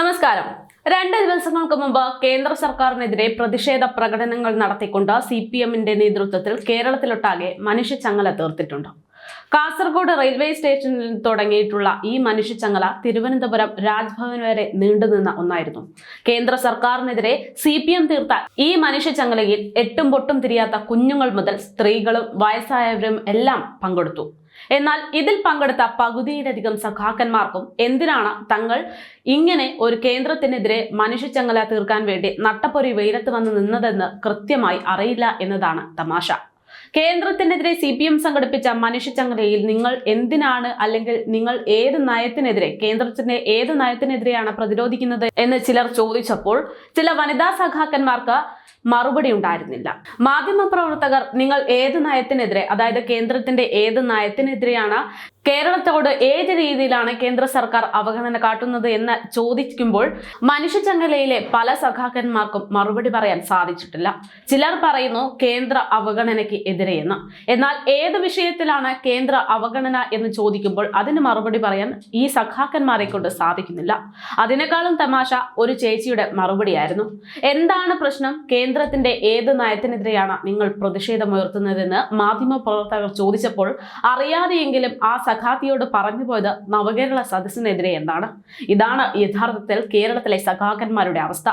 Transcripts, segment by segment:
നമസ്കാരം. രണ്ട് ദിവസങ്ങൾക്ക് മുമ്പ് കേന്ദ്ര സർക്കാരിനെതിരെ പ്രതിഷേധ പ്രകടനങ്ങൾ നടത്തിക്കൊണ്ട് സി പി എമ്മിന്റെ നേതൃത്വത്തിൽ കേരളത്തിലൊട്ടാകെ മനുഷ്യച്ചങ്ങല തീർത്തിട്ടുണ്ട്. കാസർഗോഡ് റെയിൽവേ സ്റ്റേഷനിൽ തുടങ്ങിയിട്ടുള്ള ഈ മനുഷ്യച്ചങ്ങല തിരുവനന്തപുരം രാജ്ഭവൻ വരെ നീണ്ടുനിന്ന ഒന്നായിരുന്നു. കേന്ദ്ര സർക്കാരിനെതിരെ സി പി എം തീർത്ത ഈ മനുഷ്യച്ചങ്ങലയിൽ എട്ടും പൊട്ടും തിരിയാത്ത കുഞ്ഞുങ്ങൾ മുതൽ സ്ത്രീകളും വയസ്സായവരും എല്ലാം പങ്കെടുത്തു. എന്നാൽ ഇതിൽ പങ്കെടുത്ത പകുതിയിലധികം സഖാക്കന്മാർക്കും എന്തിനാണ് തങ്ങൾ ഇങ്ങനെ ഒരു കേന്ദ്രത്തിനെതിരെ മനുഷ്യച്ചങ്ങല തീർക്കാൻ വേണ്ടി നട്ടപ്പൊരി വെയിലത്ത് വന്ന് നിന്നതെന്ന് കൃത്യമായി അറിയില്ല എന്നതാണ് തമാശ. കേന്ദ്രത്തിനെതിരെ സി പി എം സംഘടിപ്പിച്ച മനുഷ്യചങ്ങലയിൽ നിങ്ങൾ എന്തിനാണ് അല്ലെങ്കിൽ നിങ്ങൾ ഏത് നയത്തിനെതിരെ കേന്ദ്രത്തിന്റെ ഏത് നയത്തിനെതിരെയാണ് പ്രതിരോധിക്കുന്നത് എന്ന് ചിലർ ചോദിച്ചപ്പോൾ ചില വനിതാ സഖാക്കന്മാർക്ക് മറുപടി ഉണ്ടായിരുന്നില്ല. മാധ്യമപ്രവർത്തകർ നിങ്ങൾ ഏത് നയത്തിനെതിരെ അതായത് കേന്ദ്രത്തിന്റെ ഏത് നയത്തിനെതിരെയാണ് കേരളത്തോട് ഏത് രീതിയിലാണ് കേന്ദ്ര സർക്കാർ അവഗണന കാട്ടുന്നത് എന്ന് ചോദിക്കുമ്പോൾ മനുഷ്യചങ്ങലയിലെ പല സഖാക്കന്മാർക്കും മറുപടി പറയാൻ സാധിച്ചിട്ടില്ല. ചിലർ പറയുന്നു കേന്ദ്ര അവഗണനയ്ക്ക് എതിരെയെന്ന്. എന്നാൽ ഏത് വിഷയത്തിലാണ് കേന്ദ്ര അവഗണന എന്ന് ചോദിക്കുമ്പോൾ അതിന് മറുപടി പറയാൻ ഈ സഖാക്കന്മാരെ കൊണ്ട് സാധിക്കുന്നില്ല. അതിനേക്കാളും തമാശ ഒരു ചേച്ചിയുടെ മറുപടിയായിരുന്നു. എന്താണ് പ്രശ്നം? കേന്ദ്രത്തിന്റെ ഏത് നയത്തിനെതിരെയാണ് നിങ്ങൾ പ്രതിഷേധമുയർത്തുന്നതെന്ന് മാധ്യമ പ്രവർത്തകർ ചോദിച്ചപ്പോൾ അറിയാതെയെങ്കിലും ആ സഖാത്തിയോട് പറഞ്ഞു പോയത് നവകേരള സദസ്സിനെതിരെ എന്നാണ്. ഇതാണ് യഥാർത്ഥത്തിൽ കേരളത്തിലെ സഖാക്കന്മാരുടെ അവസ്ഥ.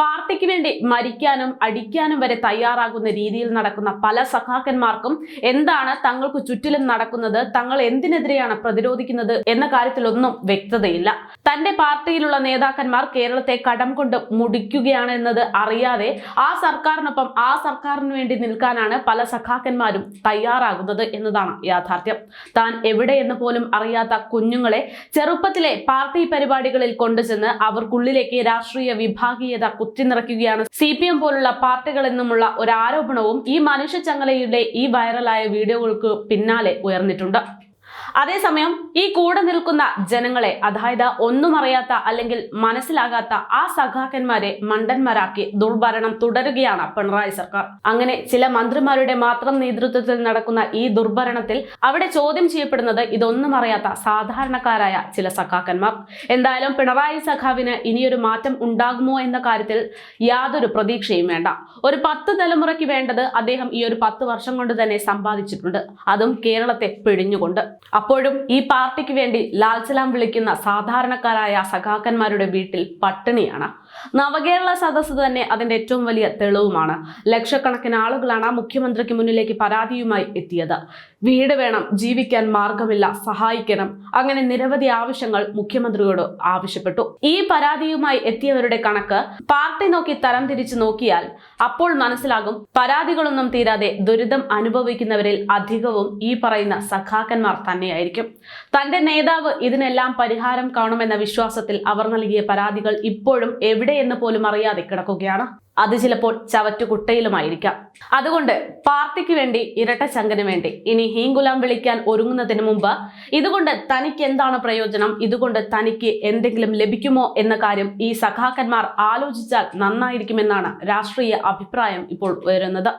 പാർട്ടിക്ക് വേണ്ടി മരിക്കാനും അടിക്കാനും വരെ തയ്യാറാകുന്ന രീതിയിൽ നടക്കുന്ന പല സഖാക്കന്മാർക്കും എന്താണ് തങ്ങൾക്ക് ചുറ്റിലും നടക്കുന്നത് തങ്ങൾ എന്തിനെതിരെയാണ് പ്രതിരോധിക്കുന്നത് എന്ന കാര്യത്തിലൊന്നും വ്യക്തതയില്ല. തന്റെ പാർട്ടിയിലുള്ള നേതാക്കന്മാർ കേരളത്തെ കടം കൊണ്ട് മുടിക്കുകയാണ് എന്നത് അറിയാതെ ആ സർക്കാരിനൊപ്പം ആ സർക്കാരിന് വേണ്ടി നിൽക്കാനാണ് പല സഖാക്കന്മാരും തയ്യാറാകുന്നത് എന്നതാണ് യാഥാർത്ഥ്യം. താൻ എവിടെയെന്ന് പോലും അറിയാത്ത കുഞ്ഞുങ്ങളെ ചെറുപ്പത്തിലെ പാർട്ടി പരിപാടികളിൽ കൊണ്ടുചെന്ന് അവർക്കുള്ളിലേക്ക് രാഷ്ട്രീയ വിഭാഗീയത കുത്തിനിറയ്ക്കുകയാണ് സി പി എം പോലുള്ള പാർട്ടികൾ എന്നുമുള്ള ഒരു ആരോപണവും ഈ മനുഷ്യച്ചങ്ങലയുടെ ഈ വൈറലായ വീഡിയോകൾക്ക് പിന്നാലെ ഉയർന്നിട്ടുണ്ട്. അതേസമയം ഈ കൂടെ നിൽക്കുന്ന ജനങ്ങളെ അതായത് ഒന്നും അറിയാത്ത അല്ലെങ്കിൽ മനസ്സിലാകാത്ത ആ സഖാക്കന്മാരെ മണ്ടന്മാരാക്കി ദുർഭരണം തുടരുകയാണ് പിണറായി സർക്കാർ. അങ്ങനെ ചില മന്ത്രിമാരുടെ മാത്രം നേതൃത്വത്തിൽ നടക്കുന്ന ഈ ദുർഭരണത്തിൽ അവിടെ ചോദ്യം ചെയ്യപ്പെടുന്നത് ഇതൊന്നും അറിയാത്ത സാധാരണക്കാരായ ചില സഖാക്കന്മാർ. എന്തായാലും പിണറായി സഖാവിന് ഇനിയൊരു മാറ്റം ഉണ്ടാകുമോ എന്ന കാര്യത്തിൽ യാതൊരു പ്രതീക്ഷയും വേണ്ട. ഒരു പത്ത് തലമുറയ്ക്ക് വേണ്ടത് അദ്ദേഹം ഈ ഒരു പത്ത് വർഷം കൊണ്ട് തന്നെ സമ്പാദിച്ചിട്ടുണ്ട്. അതും കേരളത്തെ പിഴിഞ്ഞുകൊണ്ട്. അപ്പോഴും ഈ പാർട്ടിക്ക് വേണ്ടി ലാൽസലാം വിളിക്കുന്ന സാധാരണക്കാരായ സഖാക്കന്മാരുടെ വീട്ടിൽ പട്ടിണിയാണ്. നവകേരള സദസ്സ് തന്നെ അതിന്റെ ഏറ്റവും വലിയ തെളിവുമാണ്. ലക്ഷക്കണക്കിന് ആളുകളാണ് മുഖ്യമന്ത്രിക്ക് മുന്നിലേക്ക് പരാതിയുമായി എത്തിയത്. വീട് വേണം ജീവിക്കാൻ മാർഗമില്ല സഹായിക്കണം. അങ്ങനെ നിരവധി ആവശ്യങ്ങൾ മുഖ്യമന്ത്രിയോട് ആവശ്യപ്പെട്ടു. ഈ പരാതിയുമായി എത്തിയവരുടെ കണക്ക് പാർട്ടി നോക്കി തരം തിരിച്ചു നോക്കിയാൽ അപ്പോൾ മനസ്സിലാകും പരാതികളൊന്നും തീരാതെ ദുരിതം അനുഭവിക്കുന്നവരിൽ അധികവും ഈ പറയുന്ന സഖാക്കന്മാർ തന്നെയായിരിക്കും തന്റെ നേതാവ് ഇതിനെല്ലാം പരിഹാരം കാണുമെന്ന വിശ്വാസത്തിൽ അവർ നൽകിയ പരാതികൾ ഇപ്പോഴും എവിടെയെന്ന് പോലും അറിയാതെ കിടക്കുകയാണ്. അത് ചിലപ്പോൾ ചവറ്റുകുട്ടയിലുമായിരിക്കാം. അതുകൊണ്ട് പാർട്ടിക്ക് വേണ്ടി ഇരട്ട ഇരട്ടച്ചങ്കന് വേണ്ടി ഇനി ഹീങ്കുലാം വിളിക്കാൻ ഒരുങ്ങുന്നതിന് മുമ്പ് ഇതുകൊണ്ട് തനിക്ക് എന്താണ് പ്രയോജനം? ഇതുകൊണ്ട് തനിക്ക് എന്തെങ്കിലും ലഭിക്കുമോ എന്ന കാര്യം ഈ സഖാക്കന്മാർ ആലോചിച്ചാൽ നന്നായിരിക്കുമെന്നാണ് രാഷ്ട്രീയ അഭിപ്രായം ഇപ്പോൾ ഉയരുന്നത്.